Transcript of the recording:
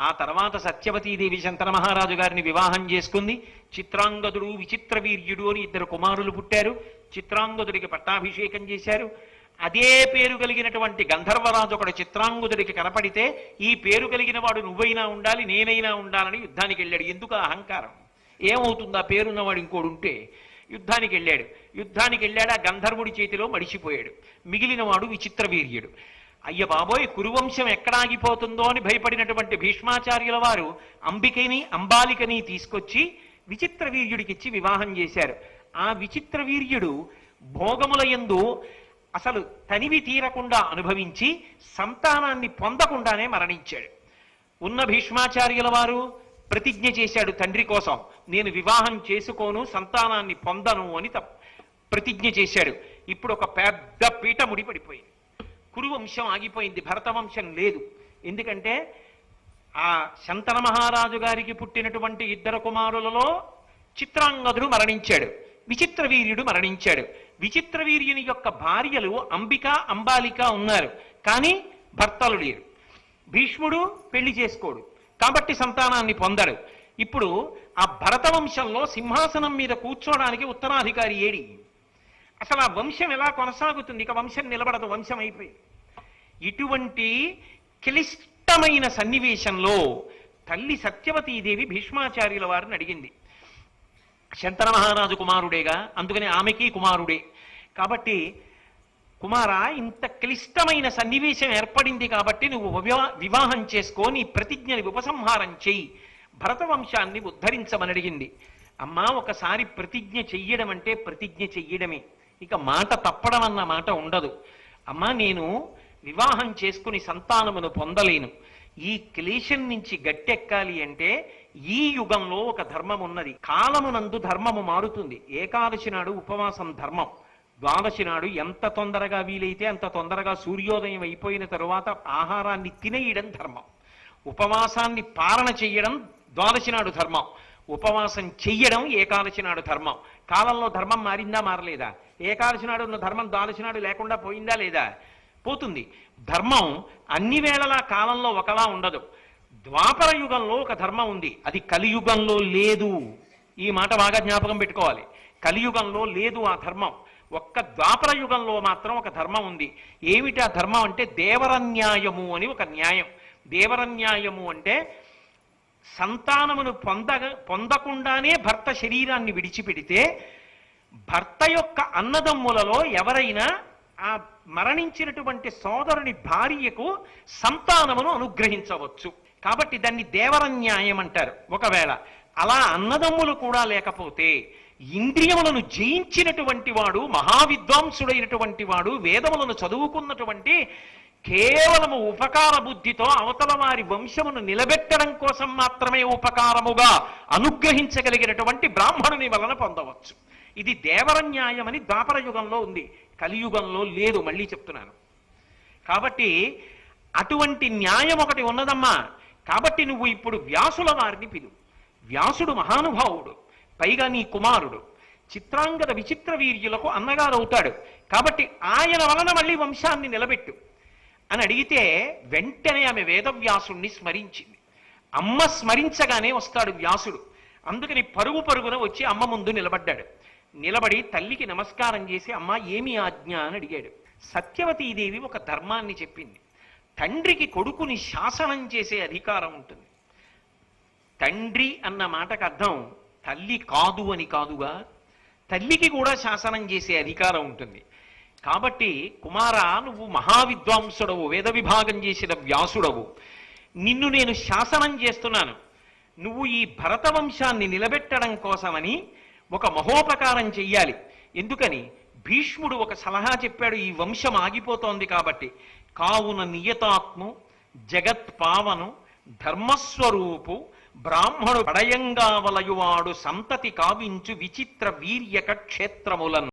ఆ తర్వాత సత్యవతీదేవి శంతన మహారాజు గారిని వివాహం చేసుకుంది. చిత్రాంగదుడు విచిత్ర వీర్యుడు అని ఇద్దరు కుమారులు పుట్టారు. చిత్రాంగదుడికి పట్టాభిషేకం చేశారు. అదే పేరు కలిగినటువంటి గంధర్వరాజు ఒకడు చిత్రాంగుదుడికి కనపడితే ఈ పేరు కలిగిన వాడు నువ్వైనా ఉండాలి నేనైనా ఉండాలని యుద్ధానికి వెళ్ళాడు. ఎందుకు అహంకారం? ఏమవుతుంది? ఆ పేరున్నవాడు ఇంకోడు ఉంటే యుద్ధానికి వెళ్ళాడు. యుద్ధానికి వెళ్ళాడు ఆ గంధర్వుడి చేతిలో మడిచిపోయాడు. మిగిలిన వాడు విచిత్ర వీర్యుడు అయ్య బాబోయ్ కురువంశం ఎక్కడ ఆగిపోతుందో అని భయపడినటువంటి భీష్మాచార్యుల వారు అంబికని అంబాలికని తీసుకొచ్చి విచిత్ర వీర్యుడికిచ్చి వివాహం చేశారు. ఆ విచిత్ర వీర్యుడు భోగముల యందు అసలు తనివి తీరకుండా అనుభవించి సంతానాన్ని పొందకుండానే మరణించాడు. ఉన్న భీష్మాచార్యుల వారు ప్రతిజ్ఞ చేశాడు తండ్రి కోసం నేను వివాహం చేసుకోను సంతానాన్ని పొందను అని ప్రతిజ్ఞ చేశాడు. ఇప్పుడు ఒక పెద్ద పీట ముడిపడిపోయింది కురు వంశం ఆగిపోయింది భరత వంశం లేదు. ఎందుకంటే ఆ శంతన మహారాజు గారికి పుట్టినటువంటి ఇద్దరు కుమారులలో చిత్రాంగదుడు మరణించాడు విచిత్ర వీర్యుడు మరణించాడు. విచిత్ర వీర్యుని యొక్క భార్యలు అంబిక అంబాలిక ఉన్నారు కానీ భర్తలు లేరు. భీష్ముడు పెళ్ళి చేసుకోడు కాబట్టి సంతానాన్ని పొందడు ఇప్పుడు ఆ భరత వంశంలో సింహాసనం మీద కూర్చోడానికి ఉత్తరాధికారి ఏడి? అసలు ఆ వంశం ఎలా కొనసాగుతుంది? ఇక వంశం నిలబడదు వంశం అయిపోయింది. ఇటువంటి క్లిష్టమైన సన్నివేశంలో తల్లి సత్యవతీదేవి భీష్మాచార్యుల వారిని అడిగింది. శంతన మహారాజు కుమారుడేగా అందుకని ఆమెకి కుమారుడే. కాబట్టి కుమార ఇంత క్లిష్టమైన సన్నివేశం ఏర్పడింది కాబట్టి నువ్వు వివాహం చేసుకో నీ ప్రతిజ్ఞని ఉపసంహారం చెయ్యి భరతవంశాన్ని ఉద్ధరించమని అడిగింది. అమ్మా ఒకసారి ప్రతిజ్ఞ చెయ్యడం అంటే ప్రతిజ్ఞ చెయ్యడమే. ఇక మాట తప్పడం అన్న మాట ఉండదు. అమ్మా నేను వివాహం చేసుకుని సంతానమును పొందలేను. ఈ క్లేశం నుంచి గట్టెక్కాలి అంటే ఈ యుగంలో ఒక ధర్మం ఉన్నది కాలమునందు ధర్మము మారుతుంది. ఏకాదశి నాడు ఉపవాసం ధర్మం. ద్వాదశి నాడు ఎంత తొందరగా వీలైతే అంత తొందరగా సూర్యోదయం అయిపోయిన తరువాత ఆహారాన్ని తినేయడం ధర్మం. ఉపవాసాన్ని పాలన చెయ్యడం ద్వాదశి నాడు ధర్మం. ఉపవాసం చెయ్యడం ఏకాదశి నాడు ధర్మం. కాలంలో ధర్మం మారిందా మారలేదా? ఏకాదశి నాడు ఉన్న ధర్మం ద్వాదశి నాడు లేకుండా పోయిందా లేదా? పోతుంది. ధర్మం అన్ని వేళలా కాలంలో ఒకలా ఉండదు. ద్వాపర యుగంలో ఒక ధర్మం ఉంది. అది కలియుగంలో లేదు. ఈ మాట బాగా జ్ఞాపకం పెట్టుకోవాలి. కలియుగంలో లేదు ఆ ధర్మం. ఒక్క ద్వాపర యుగంలో మాత్రం ఒక ధర్మం ఉంది. ఏమిటి ఆ ధర్మం అంటే దేవరన్యాయము అని ఒక న్యాయం. దేవరన్యాయము అంటే సంతానమును పొందగ పొందకుండానే భర్త శరీరాన్ని విడిచిపెడితే భర్త యొక్క అన్నదమ్ములలో ఎవరైనా ఆ మరణించినటువంటి సోదరుని భార్యకు సంతానమును అనుగ్రహించవచ్చు. కాబట్టి దాన్ని దేవరన్యాయం అంటారు. ఒకవేళ అలా అన్నదమ్ములు కూడా లేకపోతే ఇంద్రియములను జయించినటువంటి వాడు మహావిద్వాంసుడైనటువంటి వాడు వేదములను చదువుకున్నటువంటి కేవలము ఉపకార బుద్ధితో అవతల వారి వంశమును నిలబెట్టడం కోసం మాత్రమే ఉపకారముగా అనుగ్రహించగలిగినటువంటి బ్రాహ్మణుని వలన పొందవచ్చు. ఇది దేవర న్యాయమని ద్వాపర యుగంలో ఉంది. కలియుగంలో లేదు మళ్ళీ చెప్తున్నాను. కాబట్టి అటువంటి న్యాయం ఒకటి ఉన్నదమ్మా. కాబట్టి నువ్వు ఇప్పుడు వ్యాసుల వారిని పిలు. వ్యాసుడు మహానుభావుడు పైగా నీ కుమారుడు. చిత్రాంగద విచిత్ర వీర్యులకు అన్నగారు అవుతాడు కాబట్టి ఆయన వలన మళ్ళీ వంశాన్ని నిలబెట్టు. అని అడిగితే వెంటనే ఆమె వేదవ్యాసుణ్ణి స్మరించింది. అమ్మ స్మరించగానే వస్తాడు వ్యాసుడు. అందుకని పరుగు పరుగున వచ్చి అమ్మ ముందు నిలబడ్డాడు. నిలబడి తల్లికి నమస్కారం చేసి అమ్మ ఏమి ఆజ్ఞ? అని అడిగాడు. సత్యవతీదేవి ఒక ధర్మాన్ని చెప్పింది. తండ్రికి కొడుకుని శాసనం చేసే అధికారం ఉంటుంది. తండ్రి అన్న మాటకు అర్థం తల్లి కాదు అని కాదుగా. తల్లికి కూడా శాసనం చేసే అధికారం ఉంటుంది. కాబట్టి కుమారా నువ్వు మహావిద్వాంసుడవు వేద విభాగం చేసిన వ్యాసుడవు. నిన్ను నేను శాసనం చేస్తున్నాను. నువ్వు ఈ భరత వంశాన్ని నిలబెట్టడం కోసమని ఒక మహోపకారం చెయ్యాలి. ఎందుకని? భీష్ముడు ఒక సలహా చెప్పాడు ఈ వంశం ఆగిపోతోంది కాబట్టి. కావున నియతాత్ము జగత్పావను ధర్మస్వరూపు బ్రాహ్మణు పడయంగా వలయువాడు సంతతి కావించు విచిత్ర వీర్యక క్షేత్రములను